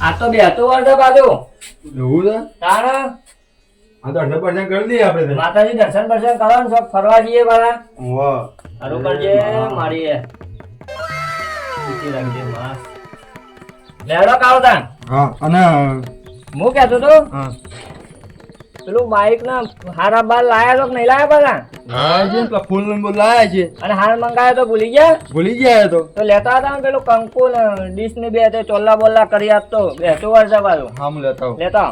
આ તો બેહતું વર્ષ બાજુ એવું છે? તારા? આ તો અડધા percent કરી દઈએ આપણે માતાજી દર્શન બર્શન કરો ને ચોક ફરવા જઈએ મારા વાહ. સારું કરજે મારી રાખજે માં લેડો કાવ તાન હા અને હું કહેતો તો હા. પેલું બાઈક ના હારા બાર લાયા તો કે નહીં લાયા પાછા? હા. છે પેલા ફૂલ ને લાયા છે. અને હાર મંગાયો તો ભૂલી ગયા? ભૂલી ગયા તો. તો લેતા હતા ને પેલું કંકુ ને ડીશ ને બે તે ચોલ્લા બોલ્લા કરી આપતો બેસો વર્ષે બાજુ હા હું લેતા લેતા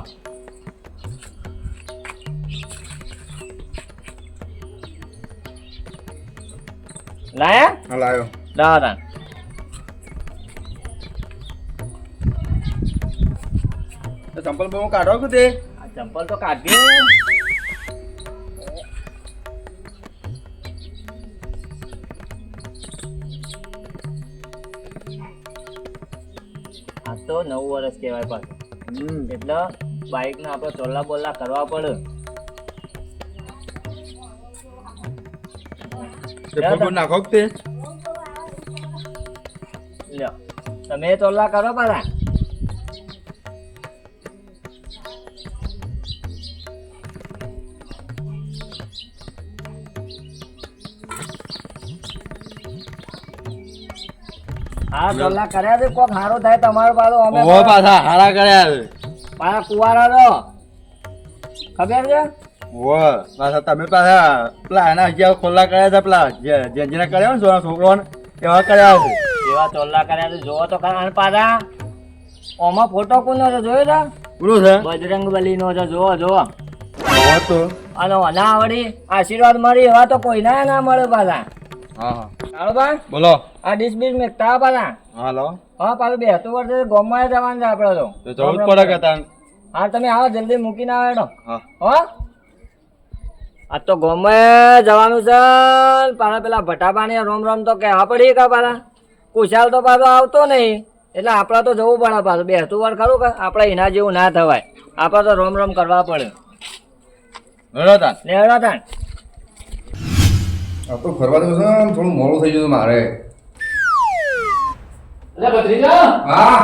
લાયા? હા લાયો. દાદા ચંપલ બહુ કાઢો કે તે? ચંપલ તો કાઢી આ તો નવ વર્ષ કહેવાય પાછું હમ. એટલે બાઇક ને આપણે ચોલ્લા બોલ્લા કરવા પડે. નાખો તે? તમે ચોલ્લા કરો પાછા. હા ચોલ્લા કર્યા છે કોક હારો થાય તમારો પાછો અમે ઓહો પાછા હારા કર્યા છે. પાછા કુવારા ખબર છે? પાછા તમે પાછા પેલા એના હજી ખોલ્લા કર્યા હતા પેલા જે- જેને કર્યા ને સોના છોકરાઓને એવા કર્યા છે. એવા ચોલ્લા કર્યા છે જોવો તો ખરા પાછા. ઓમાં ફોટો કોનો છે જોયો તા બોલો છે? બજરંગ બલી નો છે જોવો જોવો તો. અને અના વળી આશીર્વાદ મળી એવા તો કોઈના ના મળે પાછા. હા. ચાલો બોલો. આ ડીશ બીશ મેકતા પાછા હાલો. હા પાછું બેસતું વર્ષે ગોમાં જવાનું છે આપણે તો. જવું જ પડે કે તાન? હા તમે આવો જલ્દી મૂકીને આવે એનો હા. આ તો ગોમે જવાનું છે પાછા પેલા ભટાપાની રોમ રોમ તો કહેવા પડી કે પાછા. કુશાલ તો પાછો આવતો નહીં. એટલે આપણે તો જવું પડે પાછું. બેસતું વાર ખરું કે આપણે એના જેવું ના થવાય. આપણે તો રોમ રોમ કરવા પડે. બરાબર તાન. લેવડો આ તો ફરવા જવું છે ને થોડું મોડું થઈ ગયું મારે. અરે ભત્રીજા? હા?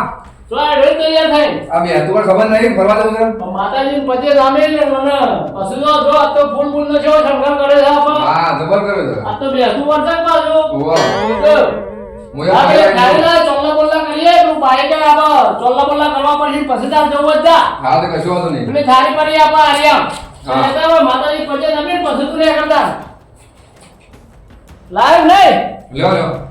તો આ રેલ તૈયાર થાય? આ બે તું ખબર નહીં ફરવા જવું છે માતાજી પજે રામે ને મને. પશુ જો જો આ તો ફૂલ ફૂલ નો છે શંકર કરે છે આપા હા જબર કરે છે. આ તો બેસું વર્ષ પાછો ઓવા મુયા આપણે ભાઈ ખાલી ચોલ્લા બોલ્લા કરીએ તું બાઈક આવા ચોલ્લા બોલ્લા કરવા પછી પછી તાર જવું જ. હા તો કશું વાંધો નહીં. પેલી થાળી પડી આપા માતાજી પજે રમે પછી તું કરતા લાઈવ નહીં? લ્યો લ્યો.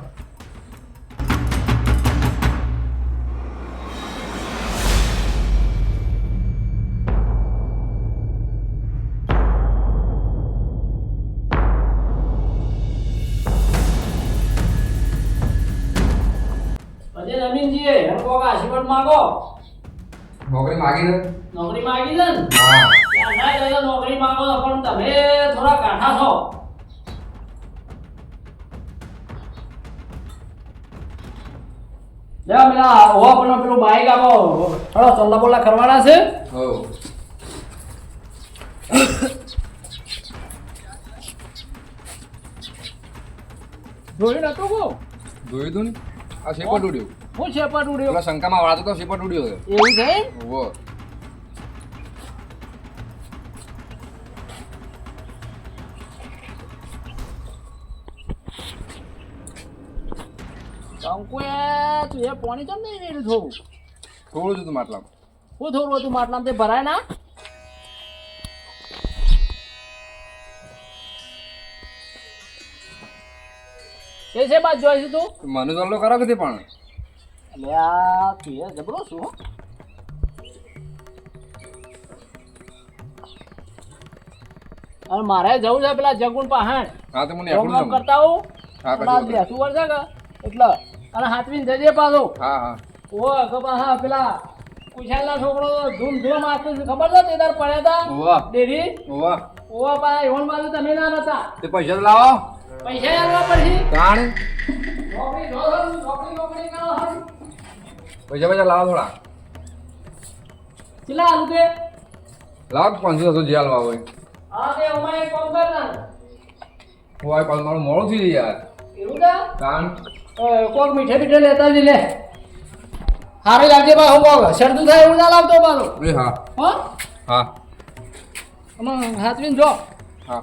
પજે રમીનજી એમ કોક આશીર્વાદ માંગો? નોકરી માગી દે નોકરી માગી દે ને? હા. ના નોકરી માગો પણ તમે થોડા કાઠા છો. લે પેલા ઓવા પણ પેલું બાઈક આપો હળો ચલ્લા બોલા કરવાના છે? હો જોઈ નતો કો જોયું તું ને? આ શેપટ ઉડ્યો. હું શેપટ ઉડ્યો. પેલા શંકામાં વાળતો તો શેપટ ઉડ્યો એવું છે ઓવો કંકુએ તું એ પાણી કેમ નહીં વેડ્યું થોડું? થોડું જ હતું માટલામાં. હું થોડું હતું માટલામાં તે ભરાય ના? એ છે બાદ જોઈ છે તું? મને તો કરો કે તે પણ? અલે આ તું એ જબરો છું અને મારે જવું છે પેલા જગુણ પહાણ. હા તો મને એકલું કરતા હું હા, બેસું વર્ષે કે? એટલે અને હાથવીને જજે પાછો. હા હા. ઓ ખબર હા પેલા કુશાલના છોકરો ધૂમ ધૂમ આપતું ખબર છે તે તાર પડ્યા હતા ઓવા ડેરી? ઓવા ઓવા પા એવન બાજુ તમે ના નતા. તે પૈસા તો લાવો. પૈસા આલવા પડશે. કાણ નોકરી નોકરી નોકરી કરો. પૈસા પૈસા લાવો થોડા. કેટલા આલુ તે? લાવ પાંચસો છસો જે હાલવા હોય. હા તે અમારે કોમ કરના હોય પણ મારું મોડું થઈ જાય યાર. એવું કા અ, કોક મીઠે મીઠે લેતા જ લે. હારું લાગજે બા હું કોક શરદું થાય એવું ના લાવતો પાછો એ હા. હો? હા. આમાં હાથવીને જો. હા.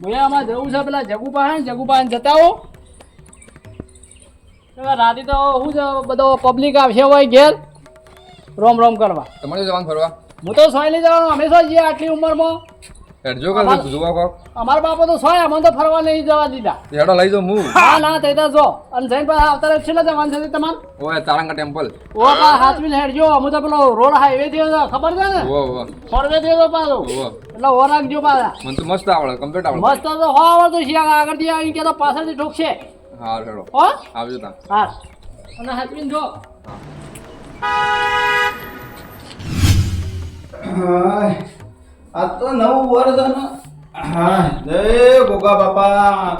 ભાઈ આમાં જવું છે પેલા જગુ પાસે જગુ પાસે જતા હો રાતે તો શું છે બધો પબ્લિક આવશે હોય ઘેર. રોમ રોમ કરવા. તમારે જવાનું ફરવા? હું તો સોય લઈ જવાનું હંમેશા જઈએ આટલી ઉંમરમાં. હેડજો કે જોવા કોક. અમારા બાપા તો સોય અમને તો ફરવા નહીં જવા દીધા. હેડો લઈ જાઉં હું હા ના તે તો જો. અને જઈને પાછા આવતા રહે છેલ્લા જવાનું છે તમારે? ઓય તારંગા ટેમ્પલ. ઓ પા હાથવીને હેડજો. અમે તો પેલો રોડ હાઈવે થયો ખબર છે ને? ઓવો ઓવો ફોરવે થયો પાછો. એટલે ઓ રાખજો પાછા. મને તો મસ્ત આવડે કમ્પ્લીટ આવડે. મસ્ત તો હો આવડતું છે આગળથી આવી કે તો પાછળથી ઠોકશે. હા હેડો. હો? આવજો તા. હા અને હાથવીને જો. હાય. આ તો નવું વર્ષ હા, જય ગોગા બાપા.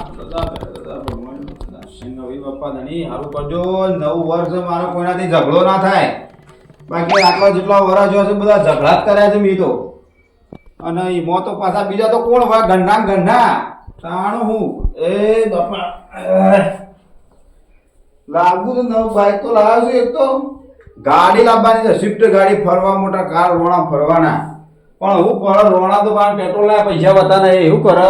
નવી બાપા, ધણી સારું કરજો. નવું વર્ષ મારો કોઈનાથી ઝઘડો ના થાય. બાકી આટલા જેટલા વર્ષ જો છે, બધા ઝઘડા જ કર્યા છે મી તો અને ઈમો તો પાછા બીજા તો કોણ હોય? ગંડા ગંઢા. તાણું હું. એ બાપા. લાગુ તો નવું બાઈક તો લાવ્યો એક તો. ગાડી લાવવાની છે. સ્વિફ્ટ ગાડી ફરવા મોટા કાર, રોણા ફરવાના. પણ હું કરે રોણા તો બાર પેટ્રોલ ના પૈસા બતા નહીં એવું કરે.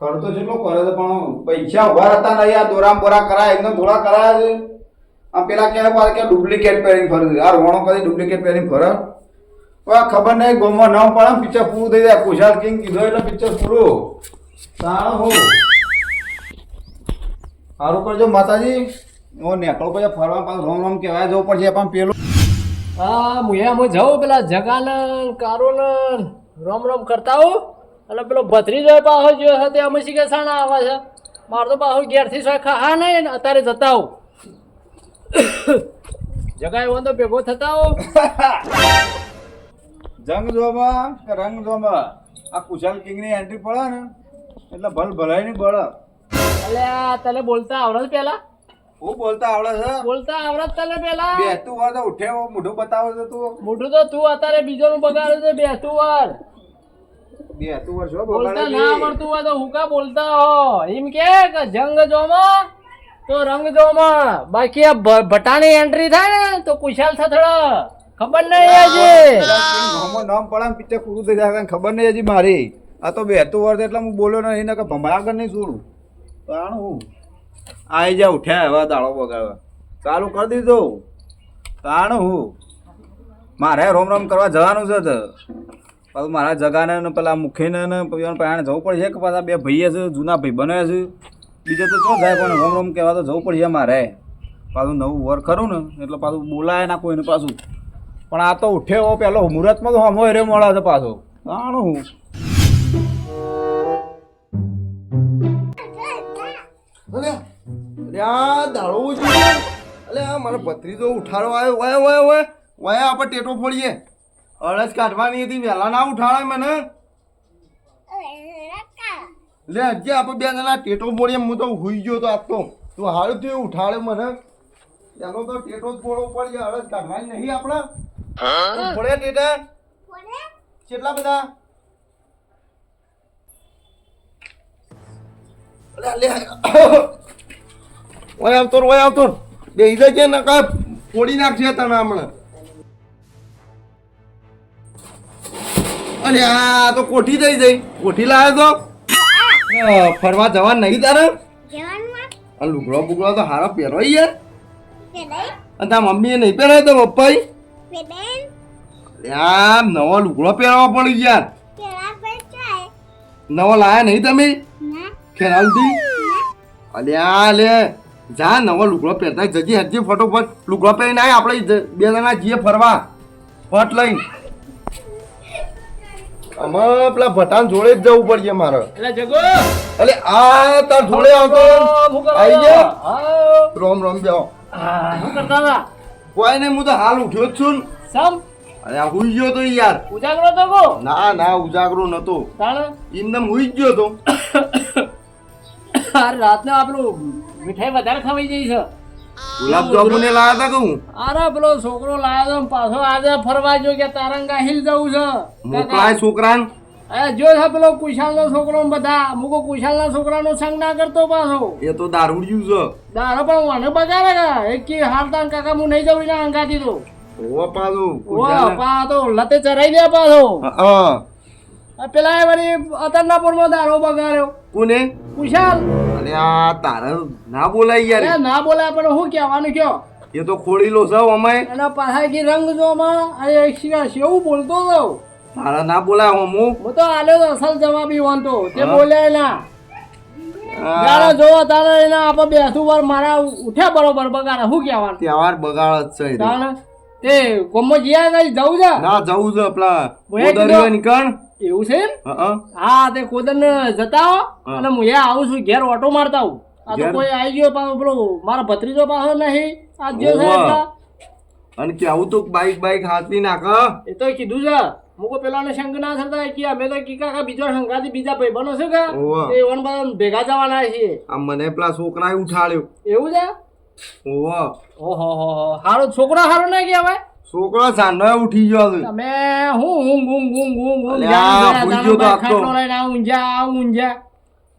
કરતો જેટલો કરે છે પણ પૈસા ઊભા રહેતા નહીં આ દોરામ બોરા કરાય એકદમ થોડા કરાય છે. આ પેલા ક્યારે પાછા કે ડુપ્લિકેટ પહેરીને ફરે આ રોણો કદી ડુપ્લિકેટ પહેરીને ફરે? કોઈ ખબર નહીં ગોમાં ન પડે પિક્ચર પૂરું થઈ જાય. કુશાલ કિંગ કીધો એટલે પિક્ચર પૂરું. સારું હું. સારું કરજો માતાજી. ઓ નેકળો પછી ફરવા પાછું રોમ રોમ કહેવાય જવું પડશે પણ પેલું હા હું જાઉં પેલા જગાને કારોને રોમ રોમ કરતા હોઉં અને પેલો ભત્રીજો પાછો જો છે તે અમે શીખે સાણા આવે છે? મારે તો પાછો ઘેરથી સોય ખા નહીં ને અત્યારે જતા હોઉં. જગા એવો તો ભેગો થતા હોઉં. જંગ જોમાં કે રંગ જોમાં આ કુશાલ કિંગની એન્ટ્રી પડે ને. એટલે ભલ ભલાઈ ની બળ એટલે તને બોલતા આવડે પેલા? હું બોલતા આવડે છે? બોલતા આવડત તને પેલા. બેસતું વાર તો ઉઠે મોઢું બતાવો છે તું. મોઢું તો તું અત્યારે બીજો નું બગાડે છે બેસતું વાર બેસતું વર્ષ હો બોલતા ના. આવડતું હોય તો હુકા બોલતા હો? એમ કે કે જંગ જોમાં? તો રંગ જોમાં. બાકી આ ભટાણી ભટાની એન્ટ્રી થાય ને તો કુશાલ થથડો ખબર નહીં હજી. નામ પડા પિક્ચર પૂરું થઈ જાય ખબર નહીં હજી મારી. આ તો બેહતું વર્ષ એટલે હું બોલ્યો નહીં ને કે ભમરા આગળ નહીં છોડું પણ હું? આઈ જા ઉઠ્યા હવે દાળો બગાડવા ચાલુ કરી દીધો. તાણ હું? મારે રોમ રોમ કરવા જવાનું છે તો. પાછું મારા જગાને પેલા મુખીને ને પાણે જવું પડશે કે પાછા બે ભાઈએ છે, જૂના ભાઈ બને છે? બીજે તો શું થાય પણ રોમ રોમ કહેવા તો જવું પડશે મારે. પાછું નવું વર ખરું ને, એટલે પાછું બોલાય ના કોઈને પાછું. પણ આ તો ઉઠ્યો પેલો મુહૂર્તમાં તો હમો હેરે મળે છે પાછો. જાણું હું? અલે અરે આ દાડો જોઈએ અલે આ મારો ભત્રીજો ઉઠાડો આવ્યો વય વય વય વય આપણે ટેટો ફોડીએ. અળસ કાઢવાની હતી વહેલા ના ઉઠાડે મને. લે હજી આપણે બે જણા ટેટો ફોડીએ હું તો હુઈ ગયો તો આપતો તો. તું હારું થયું ઉઠાડે મને. એનો તો ટેટો જ ફોડવો પડશે અળસ કાઢવાની નહીં આપણે. ફોડે ટેટા? કેટલા બધા? અલે લે ઓય આવતો ઓય આવતો બે ઈજા છે ને કા ફોડી નાખશે તમે હમણાં. અલે આ તો કોઠી થઈ જઈ કોઠી લાવ્યો તો? ફરવા જવા નહીં તારે? આ? લુગડો બુગડો તો હારા પહેરો યાર. અને તાર મમ્મીએ નહીં પહેરાય તો પપ્પાએ? આ નવો લુગડો પહેરવા પડી યાર નવો લાયા નહીં તમે? ખેરાલથી? અલ્યા લે. જા નવો લુગડો પહેરતા જજી હજી ફટોફટ લુગડો પહેરીને આય આપણે બે જણા જઈએ ફરવા. ફટ લઈને. આમાં પેલા ભટાન જોડે જ જવું પડશે મારે. એટલે આ તાર જોડે આવતો આવી ગયા. રોમ રોમ જાઓ કોઈ નહીં હું તો હાલ ઉઠ્યો જ છું અરે હુઈ ગયો તો યાર. ઉજાગરો તો ના ના ઉજાગરો નતો. ઇન્દમ હુઈ ગયો તો. આ રાતને આપણું મીઠાઈ વધારે ખવાઈ જઈ છે. ગુલાબ ને લાયા હતા કે હું અરે પેલો છોકરો લાયો તો પાછો આજે ફરવા જો કે તારંગા હિલ જવું છે. મોકલાય છોકરાને. એ જો છે પેલો કુશાલનો છોકરો ને બધા. મુકો કુશાલના છોકરાનો સંગ ના કરતો પાછો. એ તો દારૂડિયું છે. દારો પણ મને બગાડે કે એક કી હાલતા કાકા હું નહીં જવું એના અંગાથી તો. ઓ પાછો ઓ પાછો લતે ચરાઈ દે પાછો. હા. પેલા એ વળી અતરનાપુરમાં દારો બગાડ્યો. કોને? કુશાલ. અરે આ તારે ના બોલાય અરે યાર ના બોલાય પણ હું કહેવાનું કયો? એ તો ખોડીલો છે અમાય. એના પાછા કી રંગ જો માં અરે એક શિયા શેવું બોલતો હતો. તારા ના બોલાય હું હું તો આલ્યો તો અસલ જવાબી વાંધો તે. બોલ્યા ના જાણે જોવો તારે એના આપણે બેસું વાર મારા ઉઠ્યા બરોબર બગાડે. શું કહેવાનું? તહેવાર બગાડ જ છે એ તે. ગમો જીયા કઈ જવું છે? ના જવું છે પેલા કોદરીઓ નીકળ. એવું છે હા હા. તે કોદન જતા આવો અને હું એ આવું છું ઘેર ઓટો મારતા આવું. આ તો? કોઈ આવી ગયો પાછો પેલો મારા ભત્રીજો પાછો નહીં આ જો છે ઓવા. એટલા. અને તો બાઈક બાઈક હાથવી નાખ એ તો કીધું છે. મુકો પેલાને શંક ના થતા કે અમે તો કી કાકા બીજો શંકાથી બીજા ભાઈ બનો છે કે. એ વન બધા ભેગા જવાના છીએ આ મને પેલા છોકરાએ ઉઠાડ્યો. એવું છે? ઓહો. ઓહો હો હારો છોકરો હારો ના કહેવાય છોકરો સાંનો ઉઠી ગયો છે તમે હું ઊંઘ ઊંઘ ઊંઘ ઊંઘ ઊંઘ ભૂઈ ગયો તો આખો. લઈને આ ઊંઝા આ ઊંઝા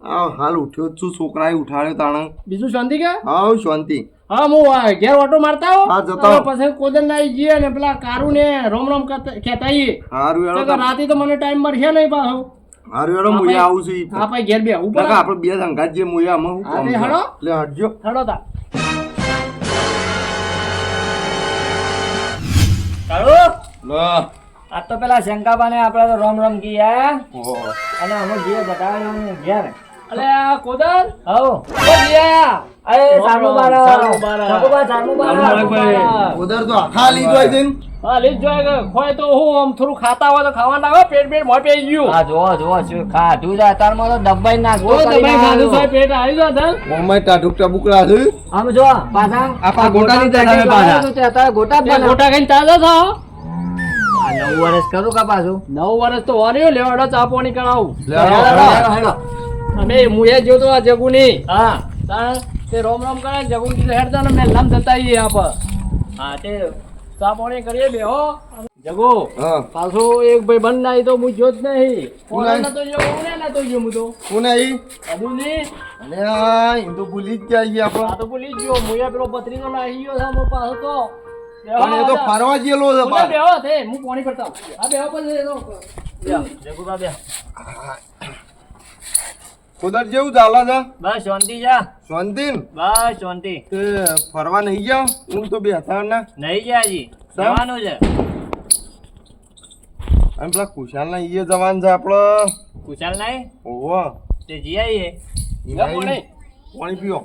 આ હાલ ઉઠ્યો છું છોકરાએ ઉઠાડ્યો તાણે. બીજું શાંતિ કે? હા શાંતિ. હા હું ઘેર ઓટો મારતા હો. હા, જતો પછી કોદન ના જઈએ ને પેલા કારુ ને રોમ રોમ કહેતા આઈએ. હારું તો રાતે તો મને ટાઈમ મળશે નહીં પાછો. હારું હેડો હું આવું છું ઈ. હા ભાઈ ઘેર બે ઉપર આપણે બે સંઘાત જે મુયા આમાં હું. લે હટજો. હડો તા કાળુ? લો. આ તો પેલા શંકાબાને આપણે તો રોમ રોમ ગયા ઓહો. અને અમે જે બતાવ્યું ઘેર. અલે કોદર હવ ઓ જીયા અરે રોમ બારા સામુ બારા. સામુ બા બારા ઉધર તો આખા લીધો છે હા લીધ જોય કે ખોય તો હું આમ થોડું ખાતા હોય તો ખાવાના આવે પેટ પેટ મોય પેઈ ગયું. આ જોવો જોવો શું ખાધું છે અત્યારમાં તો દબાઈ નાખતો ઓ દબાઈ ખાધું છે પેટ આવી ગયો ધન ઓમાય ટાઢુક ટબુકડા છે. આમ જો પાછા આ ગોટા ની પાછા. તો તે ગોટા જ બનાવ. ગોટા ખાઈને તાજા છો નવ વર્ષ કરું કા પાછું? નવ વર્ષ તો વાર્યો લેવાડો ચા પાણી કરાવું. અમે મુએ જોતો આ જગુની. હા. તાણ તે રોમ રોમ કરે જગુ હેડતા ને મેં લમ થતા આવીએ આપ. હા તે ચા પાણી કરીએ બે હો. જગો પાછો એક ભાઈ બંધ ના તો હું જોત નહીં. આઈ? નતો જો કોણ જો હું તો? કોને ઈ? અબુની અને આ ઈ તો ભૂલી જ ગયા છીએ આ તો ભૂલી જ ગયો મુએ પેલો પત્રીનો નાહી ગયો સામો પાછો તો. પણ એ તો ફરવા છે બેહો તે હું પાણી કરતા આ બેહો પછી બા. બે. કુદર જેવું ચાલે છે. બસ શાંતિ છે. શાંતિ? ને? બસ શાંતિ. તે ફરવા નહીં જાવ હું તો બેઠા ને. નહીં જાય હજી? જવાનું છે. અને પેલા કુશાલ ના ઈએ જવાન છે આપડે. કુશાલ નહીં ઓહો. તે જી આઈએ પાણી. પીઓ.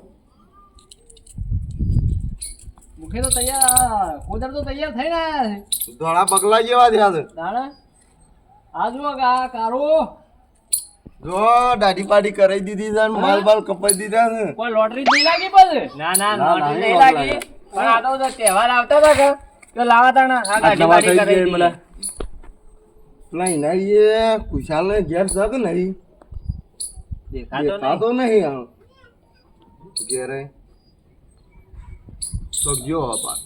મુખે તો તૈયાર કોદર તો તૈયાર થઈ ને. ધોળા પગલા જેવા થયા છે. દાણા? આ જુઓ આ કારો. જો દાઢી પાડી કરાઈ દીધી છે અને માલ બાલ કપાઈ દીધા છે. કોઈ લોટરી નહીં લાગી પછી? ના ના લોટરી નહીં લાગી. પણ આ તો તહેવાર આવતા હતા કે તો લાવા તાણા આ ગાડી પાડી કરાઈ દીધી. નહીં એના એ કુશાલ ને ઘેર છે કે નહીં. દેખાતો નહીં. આ આમ. ઘેરે. તો ગયો હપા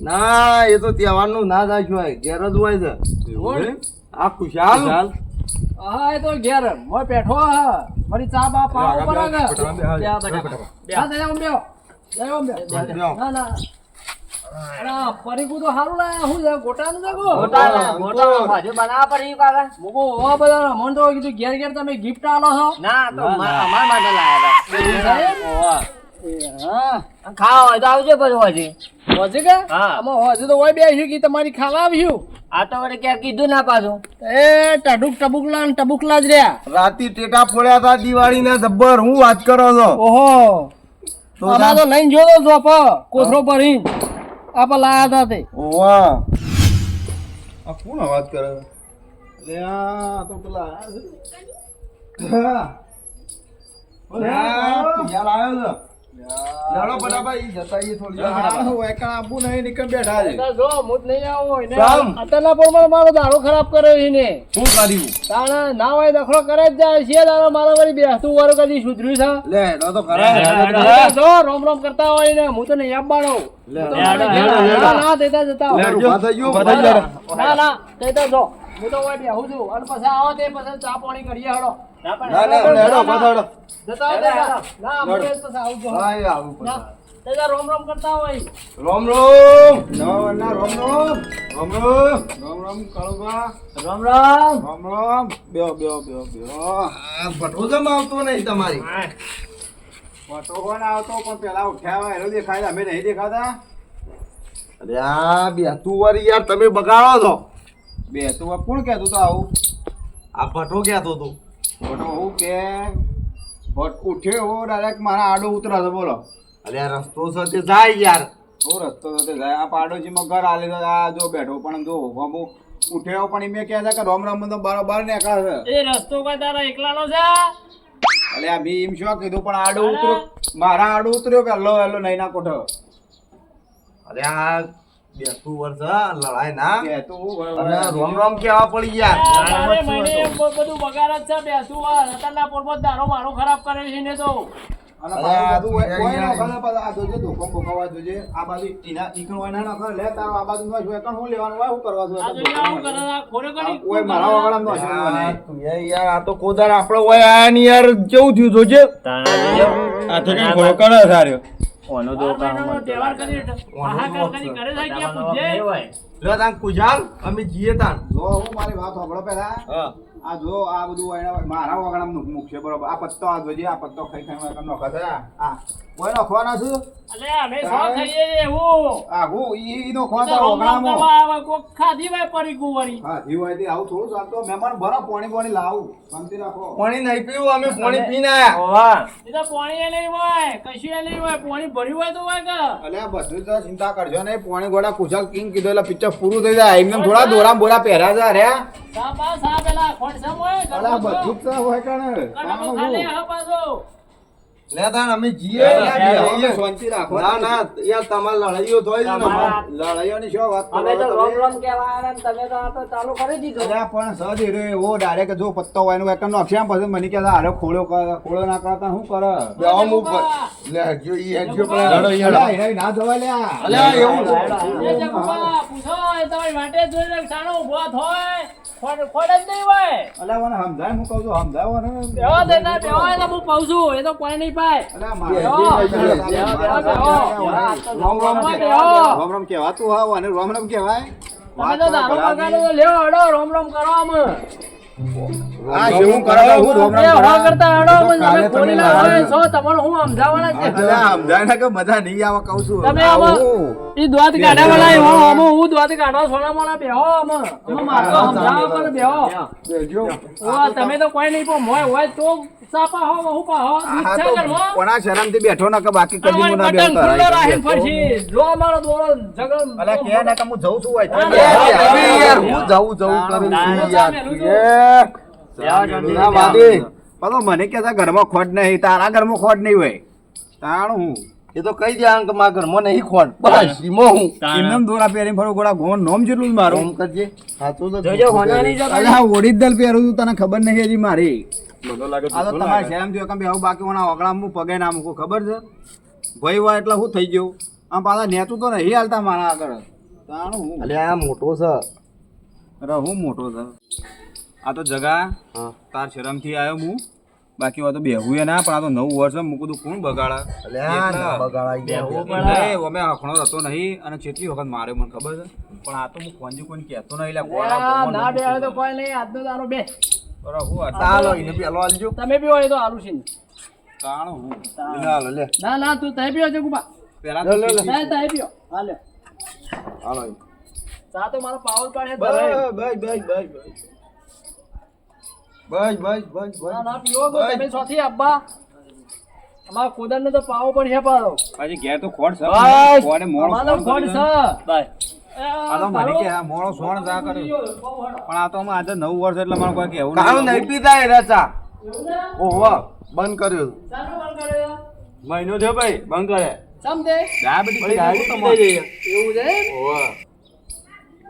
ના એ તો તહેવારનું ના રાખ્યું હોય. ઘેર જ હોય છે. આ કુશાલ હા એ તો ઘેર મોય બેઠો હ. મારી ચા બા પાવ ઉપર બેહો બેહો જય. ના ના અરે તો સારું લાયા હું છે ગોટાનું છે ગોટા ના, ગોટા ભાજી બનાવવા પડી. મુકો બધા મન તો કીધું ઘેર ઘેર તમે ગિફ્ટ આલો છો? ના તો અમારા માટે લાયા હતા. ખાવા હોય તો આવજો પછી હજી. હોજે કે? હા. આમાં હોજે તો હોય બેસ્યું કે તમારી ખાવા આવ્યું આ તો વળી ક્યાં કીધું ના પાછું. એ ટડુક ટબુકલા ને ટબુકલા જ રહ્યા. રાતી ટેટા ફોડ્યા હતા દિવાળી ના જબ્બર હું વાત કરો છો? ઓહો. તો આમાં લઈને જોયો જોપ કોથરો ભરી આપ લાયા હતા તે. ઓવા આ કોણ વાત કરે? અરે આ તો પેલા હા. આવ્યો છે. ચાલો ફટાફટ ઈ જતા ઈએ થોડી વાર. તો જો હું જ નહીં આવું એને અત્યારના પોરમાં મારો દારૂ ખરાબ કર્યો એને શું કર્યું? તાણે ના હોય દખલો કરે જ જાય. છે દારૂ મારો વળી બેસતું વાર કદી સુધર્યું છે? લે હેડો તો ખરા જો રોમ રોમ કરતા હોય ને હું તો નહીં આપવાનો. ના ના દેતા જતા. ના ના દેતા જો. હું તો ઓય બેહું છું. અને પછી આવો તે પછી ચા પાણી કરીએ હળો. ના પણ ના જતા આવો પછી આવું હા આવું રોમ રોમ કરતા હોય. રોમ રોમ. ના ના રોમ રોમ. રોમ રોમ. રોમ રોમ કાળુબા રામ રામ. રોમ રોમ. બેહો બેહો આ ભઠ્ઠો જમ આવતો નહીં તમારી. ફોટો કોણ આવતો? પણ પેલા ઉઠ્યા એનો દેખાય અમે નહીં દેખાતા. અરે આ બેતું વાળી યાર તમે બગાડો છો. બે તું કોણ કહેતું તો આવું? આ ભટો કહેતો હતો. ફોટો હું કે ઉઠ્યો એવો ડાયરેક્ટ મારા આડો ઉતરા છે બોલો. અરે આ રસ્તો છે તે જાય યાર. હું રસ્તો તો તે જાય આ પાડોશીમાં ઘર આલે તો આ જો બેઠો પણ જો બાબુ ઉઠ્યો પણ મેં કહે છે કે રોમ રોમ તો બરોબર નીકળે છે. એ રસ્તો કા તારા એકલાનો છે? અલે આ બી એમ શું કીધું પણ આડો ઉતર્યો. મારા આડો ઉતર્યો પહેલો પહેલો નહીં ના કોઠો. અરે આ બેતું વર્ષ હા, લડાઈ ના અને રોમ રોમ કેવા પડી યાર મહિને બધું બગાડ જ છે બેસું આ રતનના પોરમાં દારો મારો ખરાબ કરે છે ને તો આ આ આ આ આ આ આ આ યાર કેવું થયું જોજે આ તો ઘોડો કરે સાર્યો ઓનો બાર તહેવાર કરી. હાહાકાર કરી કરે છે કે પૂછજે લો તાન કુજાલ અમે જીએ તાન. જો હું મારી વાત સાંભળો પહેલા. હા. આ જો આ બધું એને મારા વગડામનું મુખ છે બરોબર. આ પત્તો આ જોજે આ પત્તો ખાઈ ખાઈ મારે નોખા થયા. આ. ઓય નોખવાના છું? અલે અમે સો થઈએ છે એવું. આ હું? ઈ ઈ નોખવા તો તો રોમ રોમ આવે કોક ખાધી હોય પરી કુંવરી. હા ઈ હોય તે આવું થોડું ચાલતો. મહેમાન ભરો પોણી પોણી લાવું. શાંતિ રાખો. પાણી નહીં પીવું અમે પાણી પીને ના ઓવા એ તો પાણી એ નહીં હોય કશું એ નહીં હોય પાણી ભર્યું હોય તો હોય કે? અલે બધું તો ચિંતા કરજો ને પોણી ગોડા કુશાલ કિંગ કીધું એટલે પિક્ચર પૂરું થઈ જાય. એમને થોડા દોરા બોરા પહેર્યા જા રે. સા બા સા પેલા બધું જ હોય કણ લે તાન અમે જીએ. શાંતિ રાખો. ના ના યાર તમારે લડાઈઓ થોય છે ને શું વાત અમે તો રોમ રોમ કહેવા તમે તો આ તો ચાલુ કરી દીધું. અલ્યા પણ સજ હીરો એવો ડાયરેક્ટ જો પત્તો હોય એનું એકમ નોખ્યા પછી મને કે હારે ખોળો ખોળો ના કરતા શું કરે? બે આમ લે જો ઈ હેડજો પેલા લડો ઈ અલ્યા ના જવાય લ્યા અલ્યા એવું પૂછો એ તમારી વાટે જોઈને સાણો ઊભો થાય ખોડ ખોડ જ નહીં હોય. અલ્યા મને સમજાય હું કહું છું સમજાવો ને. બેહો તે ના બેહો એ હું કહું છું. એ તો કોઈ નહીં બે, રામ હાવ અને રોમ રામ કેવાય તમે તો દારૂ અડો રોમ રોમ કરો અમે આ જેવું કરો હું રામ રામ કરતા હડો અમે કાલે તમે તમે ખોલી ના લાવો. છો તમારે હું સમજાવવાના છે. સમજાય ને કે બધા નહીં આવા કહું છું. તમે આવો. આવું. ઈ દ્વાત કાઢ્યા વાળા એવો અમે હું દ્વાત કાઢવા સોના મોના બેહો અમે અમે મારતો સમજાવવા પર બેહો. ઓ તમે તો કોઈ નહીં પણ મોય હોય તો સાપા હો વહુ પા હો દૂધ આ છે તો ઘરમાં? બેઠો ન કે બાકી કદી અમારી હું ના ખુલ્લો રાખીને ફરશી. જો અમારો દોરો જગમ- અલ્યા કે ને કે હું જઉં છું હોય હા, યાર કરું છું. યાર ના વાદી. પાછો મને કે છે ઘરમાં ખોટ નહીં તારા ઘરમાં ખોટ નહીં હોય. તાણ હું. એ તો કહી દે અંક મારા ઘરમાં નહીં ખોટ બસ. ઈમો હું. એમને દોરા પહેરીને ફરો ગોળા ગોળ નોમ જેટલું જ મારું. રોમ કરજે. સાચું તો જોજો હોના જો અલા અલ્યા ઓરિજિનલ પહેરું છું તને ખબર નહીં હજી મારી. આ તો તમારે શરમ થયો કે આવું બાકી ઓના ઓગળામાં હું પગે ના મૂકું ખબર છે? ભાઈ વા એટલે હું થઈ ગયો. આમ પાછા નેતું તો નહીં હાલતા મારા આગળ. તાણું હું. અલે આ મોટો છે. અરે હું મોટો છે. આ તો જગા. હા. તાર શરમથી આવ્યો હું. બાકી હોય તો બેહું ના પણ આ તો નવું વર્ષ મૂકું તો કોણ બગાડા? અમે આખણો રહેતો નહીં અને કેટલી વખત માર્યો મને ખબર છે પણ આ તો હું કોંજી કોઈને કહેતો નહીં એટલે તો. કોઈ નહીં આજનો તારો બે. આ ચાલો એને પેલો આલજો. તમે બી હોય તો આલુ છે તાણ હું. હાલો લે ના ના તું તય પીઓ જગુબા પેલા લે, લે, લે. તો તય તય પીઓ હાલે હાલો. ચા તો મારો પાવર પાડે બસ બસ બસ બસ. બસ બસ બસ બસ. ના ના પીવો તમે સોથી અબ્બા અમારા કુદરને તો પાવો પણ છે પાડો પછી ઘેર તો ખોડ છે. કોને ખોટે ખોડ છે. દે. આ તો મને કે આ મોળો સોણ જા કર્યો પણ આ તો અમે આજે નવું વર્ષ એટલે મને કોઈ કહેવું કામ નહીં. પીતા એ રચા. ઓહો બંધ કર્યો. મહિનો થયો ભાઈ બંધ કરે ડાયાબિટીસ એવું છે ઓહો.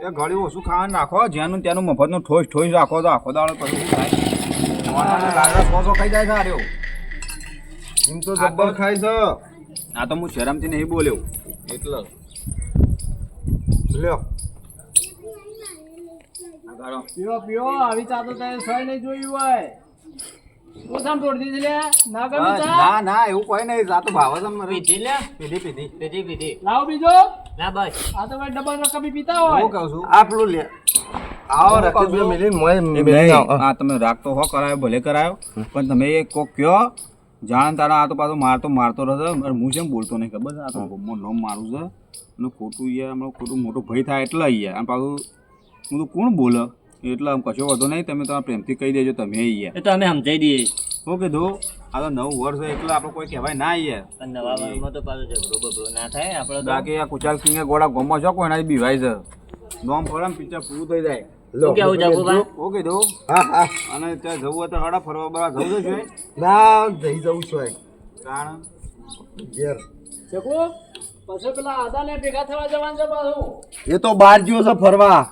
એ ઘડી ઓછું ખાવાનું નાખો જેનું તેનું મફતનું ઠોસ ઠોસ રાખો તો આખો દાડો પછી થાય? લાકડા સો સો ખાઈ જાય સારો એમ તો જબ્બર ખાય છે. આ તો હું શરમથી નહીં બોલ્યો. એટલે. લ્યો. પીઓ પીવો આવી ચા તો તને સહી નહીં જોયું હોય. હું સામ દીધી લે. ના ગમી ના ના એવું કોઈ નહીં આ તો ભાવે પીધી લે. પીધી પીધી. પીધી પીધી. લાવો બીજો. ના બસ. આ તો ભાઈ ડબલ રકમી પીતા હું કહું છું આ લે આવો રકેશભાઈ મિલીને મોય આ તમે રાખતો હો કરાયો ભલે કરાયો. પણ તમે એ કોક કયો જાણ તારા આ તો પાછો મારતો મારતો રહેશે. હું કેમ બોલતો નહીં ખબર છે? આ તો નોમ મારું છે. અને ખોટું યાર હમણાં ખોટું મોટો ભય થાય એટલે યાર. અને પાછું હું તો કોણ બોલે? એટલે આમ કશો વધો નહીં તમે તમારા પ્રેમથી કહી દેજો તમે યાર એ તો અમે સમજાઈ દઈએ. શું કીધું આ તો નવ વર્ષ છે એટલે આપણે કોઈ કહેવાય ના યાર અને નવા વર્ષમાં તો પાછો ઝઘડો બગડો ના થાય આપણે બાકી આ કુચાલ કિંગે ગોળા ગોમો છો કોઈ એનાથી બીવાય છે. નોમ ફરમ પિક્ચર પૂરું થઈ જાય. કીધું હા હા. અને ત્યાં જવું હોય તો હડા ફરવા બરવા જવું જોઈએ. ના જઈ જવું છું કારણ? ઘેર. શકુ પછી પેલા આદાને ભેગા થવા જવાનું છે પાછું. એ તો બહાર ગયો છે ફરવા.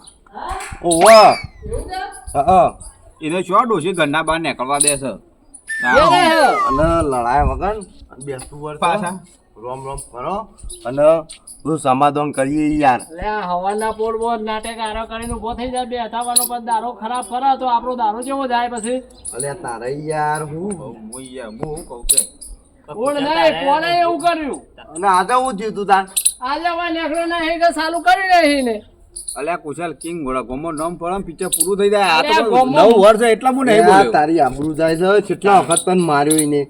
ઓહો હા એને શું ડોશી ઘરના બહાર નીકળવા દે છે. અને લડાય વગર બેસતું વર પાછા? રોમ રોમ કરો અને બધું સમાધાન કરીએ યાર. લે આ હવાના પોડ બોલ નાટક આરો કરીને ઊભો થઈ જાય બે હથાવાનો પણ દારો ખરાબ ફરે તો આપણો દારો કેવો જાય પછી. અલે તારે યાર હું? હું યાર હું કહું કે? કોણ નહીં કોણે એવું કર્યું? અને આજે હું જીતું તાર? આજે હવે ના નહીં કે સાલું કરી નહીં ને અલ્યા કુશાલ કિંગ ગોળા ગોમો નોમ પડમ પિક્ચર પૂરું થઈ જાય. આ તો નવ વર્ષ એટલા મને નહીં બોલ્યો. તારી આબરૂ જાય છે કેટલા વખત પણ માર્યો ઈને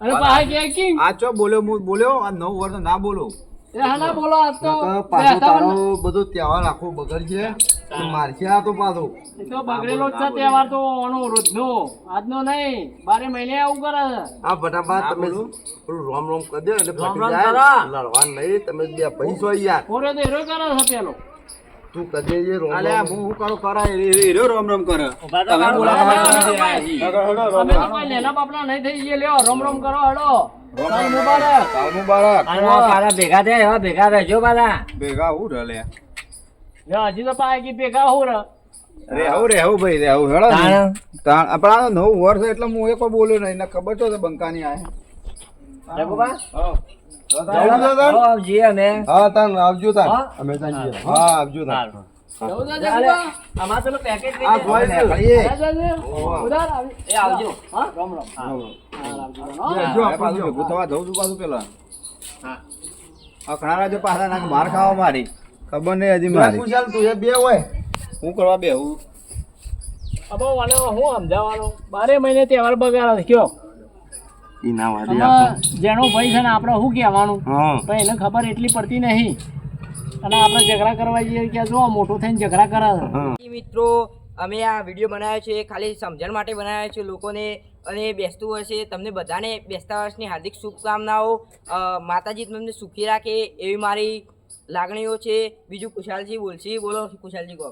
અરે ભાઈ કે કિંગ? આ ચો બોલ્યો હું બોલ્યો આ નવ વર્ષ ના બોલો. એ હાના બોલો આ તો પાછો તારો બધો તહેવાર આખો બગડ છે. મારશે આ તો પાછો. તો બગડેલો જ છે તહેવાર તો ઓનો રોજનો. આજનો નહીં બારે મહિને આવું કરે. આ ફટાફટ તમે થોડું રોમ રોમ કરી દે એટલે ફટી જાય. કરો. લડવા નહીં તમે બે પૈસો યાર. ઓરે તો હેરો કરે છે પેલો. તું કરી દેજે રોમ અલ્યા હું શું કરું એ- એ રમ રમ કરે. ઊભા તો તમે કરો. અમે તો કોઈ નેના બાપના નહીં થઈ જઈએ લ્યો રોમ રોમ કરો હડો સાલ મુબારક. સાલ મુબારક. અને આ ભેગા થયા એવા ભેગા રહેજો પાછા ભેગા હું રલે? લે હજી તો પાય કે ભેગા હું રે રે આવું ભાઈ રે આવું હેડો. તાણ. તો નવ વર્ષ એટલે હું એક કોઈ બોલ્યો નહીં. ખબર તો છે બંકાની આ જગુભા જવું છે તાર? આવો અમે. હા તાન આવજો તાન અમે તાન જઈએ. હા આવજો તાન પેલું આ. એ. આવજો. હા? રોમ રોમ. હા. આવજો. પાછું છું પાછું પેલા. હા. જો પાછા નાખ માર ખાવા મારી. ખબર નહીં હજી બે મારી. કુશાલ તું એ બે હોય. હું કરવા બે હું અબો વાલે હું સમજાવવાનું? બારે મહિને તહેવાર બગાડ કયો? ઈ ના વાદી જેનો ભાઈ છે ને આપણે શું કહેવાનું? પણ એને ખબર એટલી પડતી નહીં. અને આપણે ઝઘડા કરવા જઈએ કે જો મોટો થઈને ઝઘડા કરે. મિત્રો અમે આ વીડિયો બનાવ્યો છે ખાલી સમજણ માટે બનાવ્યો છે લોકોને અને બેસતું વર્ષે તમને બધાને બેસતા વર્ષની હાર્દિક શુભકામનાઓ. માતાજી તમને સુખી રાખે એવી મારી લાગણીઓ છે. બીજું કુશાલજી બોલશી? બોલો કુશાલજી કહો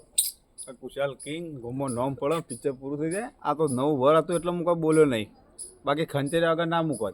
કુશાલ કિંગ ગોમો નોમ પડો પિક્ચર પૂરું થઈ જાય. આ તો નવું વર હતું એટલે હું કોઈ બોલ્યો નહીં. બાકી ખંચેરી વગર ના મૂકો.